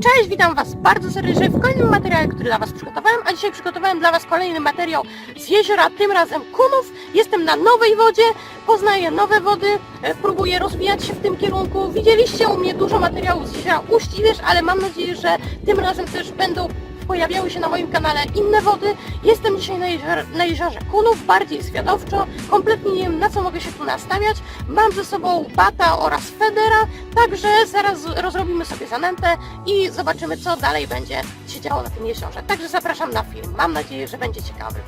Cześć, witam Was bardzo serdecznie w kolejnym materiale, który dla Was przygotowałem, a dzisiaj przygotowałem dla Was kolejny materiał z jeziora, tym razem Kunów. Jestem na nowej wodzie, poznaję nowe wody, e, próbuję rozwijać się w tym kierunku. Widzieliście u mnie dużo materiałów z jeziora Uściwierz, ale mam nadzieję, że tym razem też będą pojawiały się na moim kanale inne wody. Jestem dzisiaj na, jezior, na jeziorze Kunów, bardziej zwiadowczo, kompletnie nie wiem na co mogę się tu nastawiać. Mam ze sobą bata oraz federa, także zaraz rozrobimy sobie zanętę i zobaczymy co dalej będzie się działo na tym jeziorze. Także zapraszam na film, mam nadzieję, że będzie ciekawy.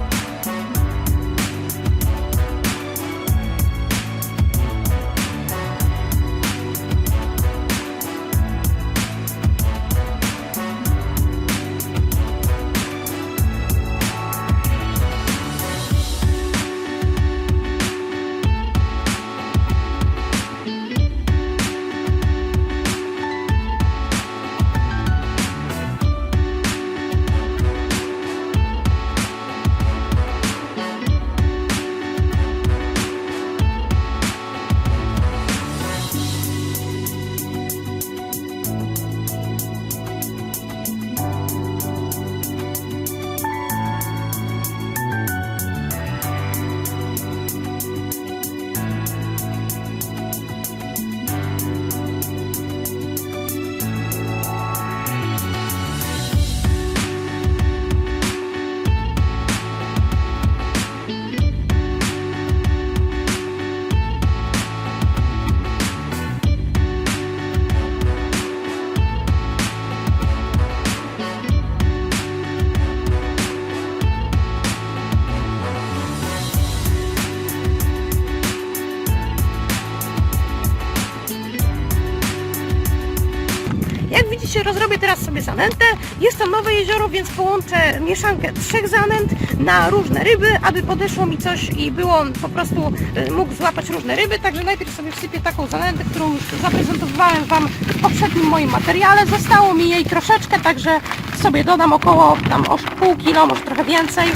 Rozrobię teraz sobie zanętę. Jest to nowe jezioro, więc połączę mieszankę trzech zanęt na różne ryby, aby podeszło mi coś i było po prostu y, mógł złapać różne ryby. Także najpierw sobie wsypię taką zanętę, którą już zaprezentowałem Wam w poprzednim moim materiale. Zostało mi jej troszeczkę, także sobie dodam około tam o pół kilo, może trochę więcej.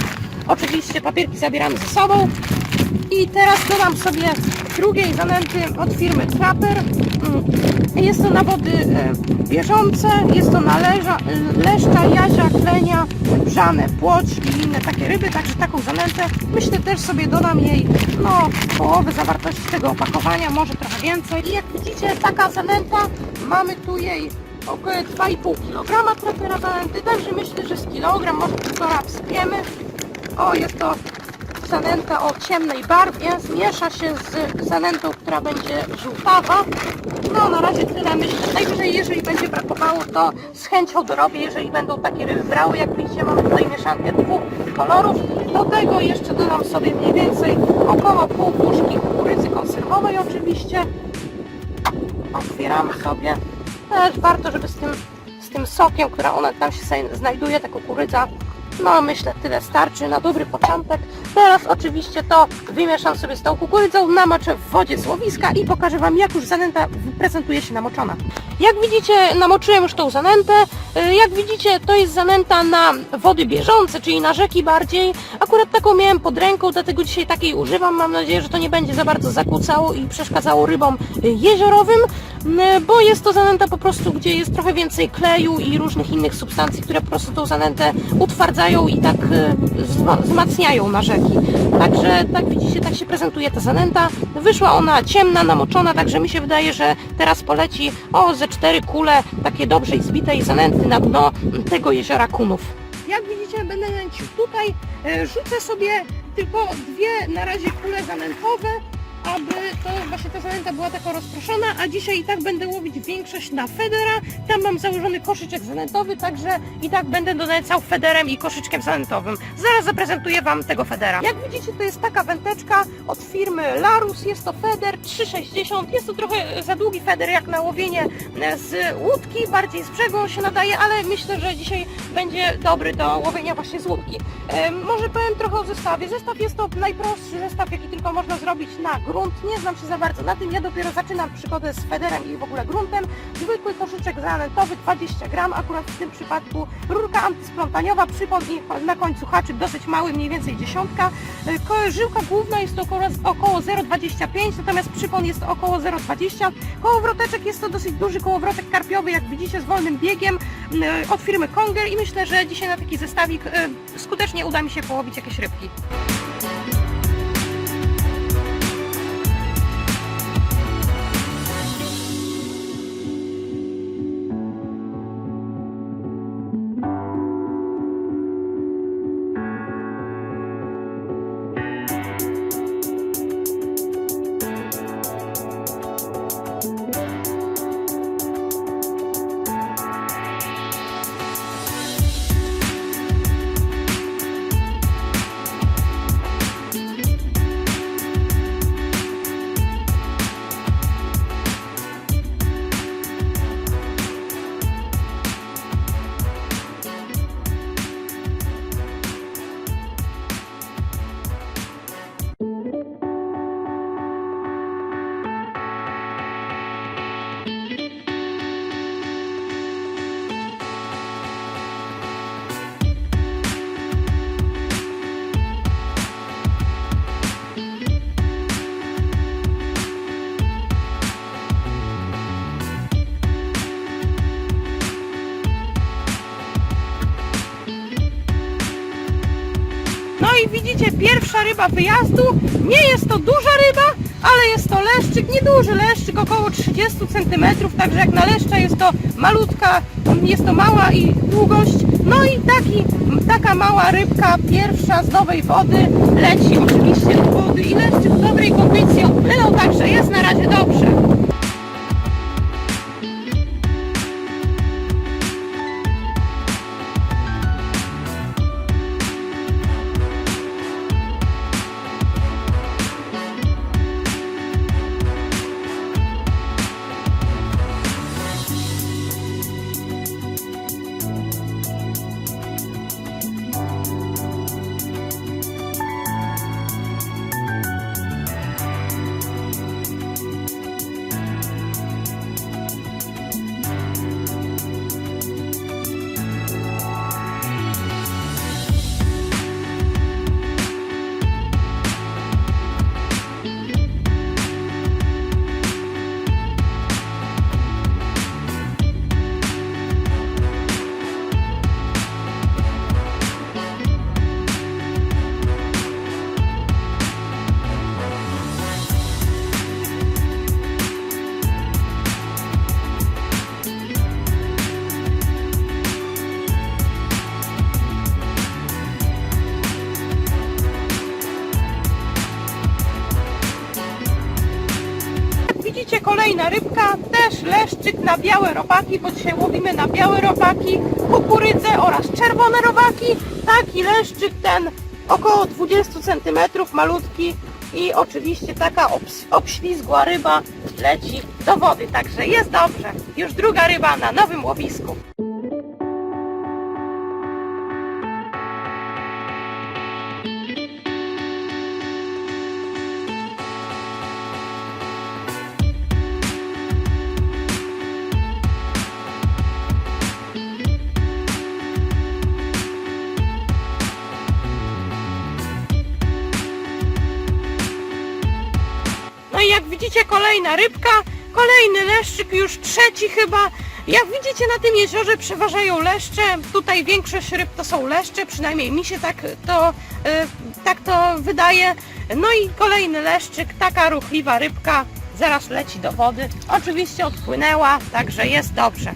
Oczywiście papierki zabieramy ze sobą. I teraz dodam sobie drugiej zanęty od firmy Trapper. Jest to na wody e, bieżące, jest to na leża, leszka, jazia, klenia, brzane, płoć i inne takie ryby, także taką zanętę myślę też sobie dodam jej no połowę zawartości tego opakowania, może trochę więcej. I jak widzicie taka zanęta, mamy tu jej około 2,5 kg Trappera zanęty, także myślę, że z kilogram może półtora wsypiemy. O, jest to zanęta o ciemnej barwie zmiesza się z zanętą, która będzie żółtawa. No na razie tyle myślę. Najwyżej jeżeli będzie brakowało, to z chęcią dorobię, jeżeli będą takie ryby brały. Jak widzicie mamy tutaj mieszankę dwóch kolorów. Do tego jeszcze dodam sobie mniej więcej około pół puszki kukurydzy konserwowej oczywiście. Otwieramy sobie. Też warto, żeby z tym, z tym sokiem, która ona tam się znajduje, ta kukurydza, no myślę tyle starczy na dobry początek. Teraz oczywiście to wymieszam sobie z tą kukurydzą, namoczę w wodzie z i pokażę Wam jak już zanęta prezentuje się namoczona. Jak widzicie namoczyłem już tą zanętę. Y, Jak widzicie to jest zanęta na wody bieżące, czyli na rzeki bardziej. Akurat taką miałem pod ręką, dlatego dzisiaj takiej używam. Mam nadzieję, że to nie będzie za bardzo zakłócało i przeszkadzało rybom jeziorowym, bo jest to zanęta po prostu, gdzie jest trochę więcej kleju i różnych innych substancji, które po prostu tą zanętę utwardzają i tak wzma- wzmacniają na rzeki. Także tak widzicie, tak się prezentuje ta zanęta. Wyszła ona ciemna, namoczona, także mi się wydaje, że teraz poleci o ze cztery kule takie dobrze zbitej zanęty na dno tego jeziora Kunów. Jak widzicie, będę nęcił tutaj. E, Rzucę sobie tylko dwie na razie kule zanętowe, aby to właśnie ta zanęta była taka rozproszona, a dzisiaj i tak będę łowić większość na federa. Tam mam założony koszyczek zanętowy, także i tak będę donęcał federem i koszyczkiem zanętowym. Zaraz zaprezentuję Wam tego federa. Jak widzicie, to jest taka wędeczka od firmy Larus. Jest to feder 360. Jest to trochę za długi feder jak na łowienie e, z łódki, bardziej z brzegu się nadaje, ale myślę, że dzisiaj będzie dobry do łowienia właśnie z łódki. E, Może powiem trochę o zestawie. Zestaw jest to najprostszy zestaw, jaki tylko można zrobić na gruncie. Grunt, nie znam się za bardzo na tym, ja dopiero zaczynam przygodę z federem i w ogóle gruntem. Zwykły koszyczek zanętowy 20 gram, akurat w tym przypadku rurka antysplątaniowa, przypon i na końcu haczyk dosyć mały, mniej więcej dziesiątka. Żyłka główna jest około, około 0,25, natomiast przypon jest około 0,20. Kołowroteczek jest to dosyć duży kołowrotek karpiowy, jak widzicie, z wolnym biegiem y, od firmy Konger i myślę, że dzisiaj na taki zestawik y, skutecznie uda mi się połowić jakieś rybki. I widzicie, pierwsza ryba wyjazdu. Nie jest to duża ryba, ale jest to leszczyk, nieduży leszczyk, około 30 cm, także jak na leszcza jest to malutka, jest to mała i długość. No i taki, taka mała rybka, pierwsza z nowej wody, leci oczywiście do wody i leszczyk w dobrej kondycji odpłynął, także jest na razie dobrze. Leszczyk na białe robaki, bo dzisiaj łowimy na białe robaki, kukurydzę oraz czerwone robaki. Taki leszczyk ten około 20 cm, malutki i oczywiście taka obs- obślizgła ryba leci do wody, także jest dobrze. Już druga ryba na nowym łowisku. Widzicie kolejna rybka, kolejny leszczyk, już trzeci chyba. Jak widzicie na tym jeziorze przeważają leszcze, tutaj większość ryb to są leszcze, przynajmniej mi się tak to, y, tak to wydaje. No i kolejny leszczyk, taka ruchliwa rybka, zaraz leci do wody. Oczywiście odpłynęła, także jest dobrze.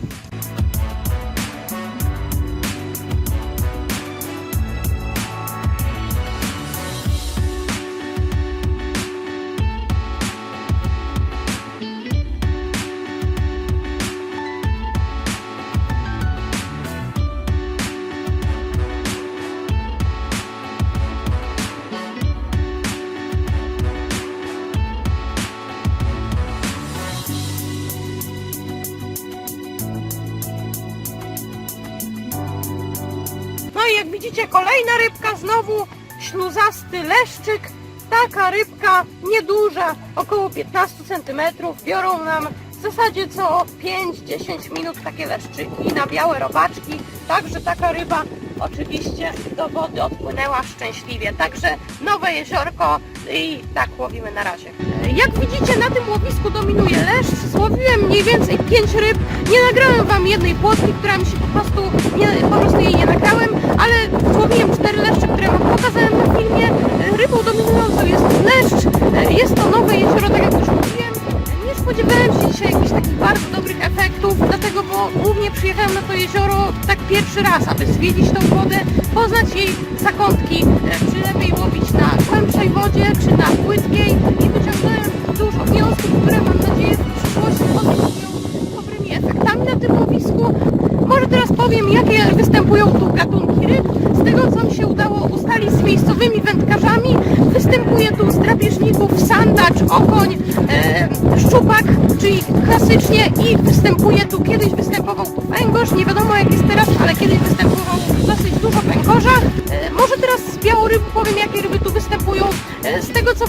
Kolejna rybka, znowu śluzasty leszczyk. taka rybka nieduża, około 15 cm, biorą nam w zasadzie co 5-10 minut takie leszczyki na białe robaczki, także taka ryba oczywiście do wody odpłynęła szczęśliwie, także nowe jeziorko i tak łowimy na razie. Jak widzicie na tym łowisku dominuje leszcz, złowiłem mniej więcej 5 ryb, nie nagrałem Wam jednej płotki, która mi się po prostu, nie, po prostu jej nie nagrałem, ale złowiłem 4 leszcze, które Wam pokazałem na filmie. Rybą dominującą jest leszcz, jest to nowe jezioro, tak jak już mówiłem. Nie spodziewałem się dzisiaj jakichś takich bardzo dobrych efektów, dlatego bo głównie przyjechałem na to jezioro tak pierwszy raz, aby zwiedzić tą wodę, poznać jej zakątki, e, czy lepiej łowić na głębszej wodzie, czy na płytkiej i wyciągnąłem dużo wniosków, które mam nadzieję w przyszłości posługują dobrymi efektami na tym łowisku. Może teraz powiem, jakie występują tu gatunki ryb. Z tego, co mi się udało ustalić z miejscowymi wędkarzami, występuje tu z drapieżników sandacz, okoń, e, szczupak, czyli klasycznie i występuje tu, kiedyś występował tu węgorz, nie wiadomo jak jest teraz, ale kiedyś występował dosyć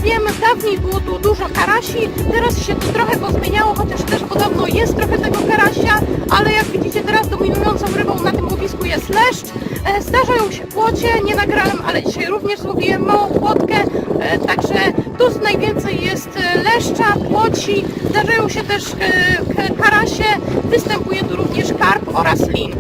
E, z tego, co wiem, dawniej było tu dużo karasi, teraz się to trochę pozmieniało, chociaż też podobno jest trochę tego karasia, ale jak widzicie teraz dominującą rybą na tym łowisku jest leszcz. E, Zdarzają się płocie, nie nagrałem, ale dzisiaj również złowiłem małą płotkę, e, także tu najwięcej jest e, leszcza, płoci, zdarzają się też karasie, występuje tu również karp oraz lin.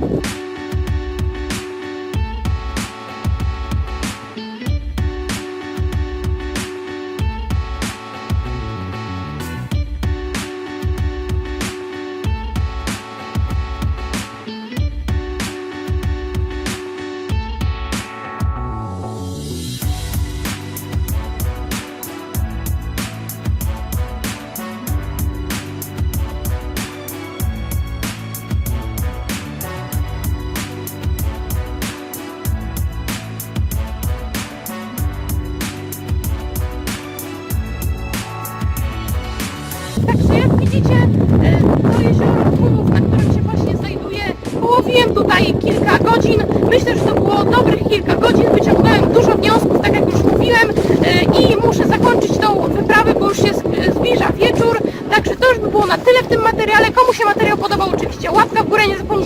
Godzin. Myślę, że to było dobrych kilka godzin. Wyciągnąłem dużo wniosków, tak jak już mówiłem e, i muszę zakończyć tą wyprawę, bo już się zbliża wieczór. Także to już by było na tyle w tym materiale. Komu się materiał podobał, oczywiście łapka w górę, nie zapomnijcie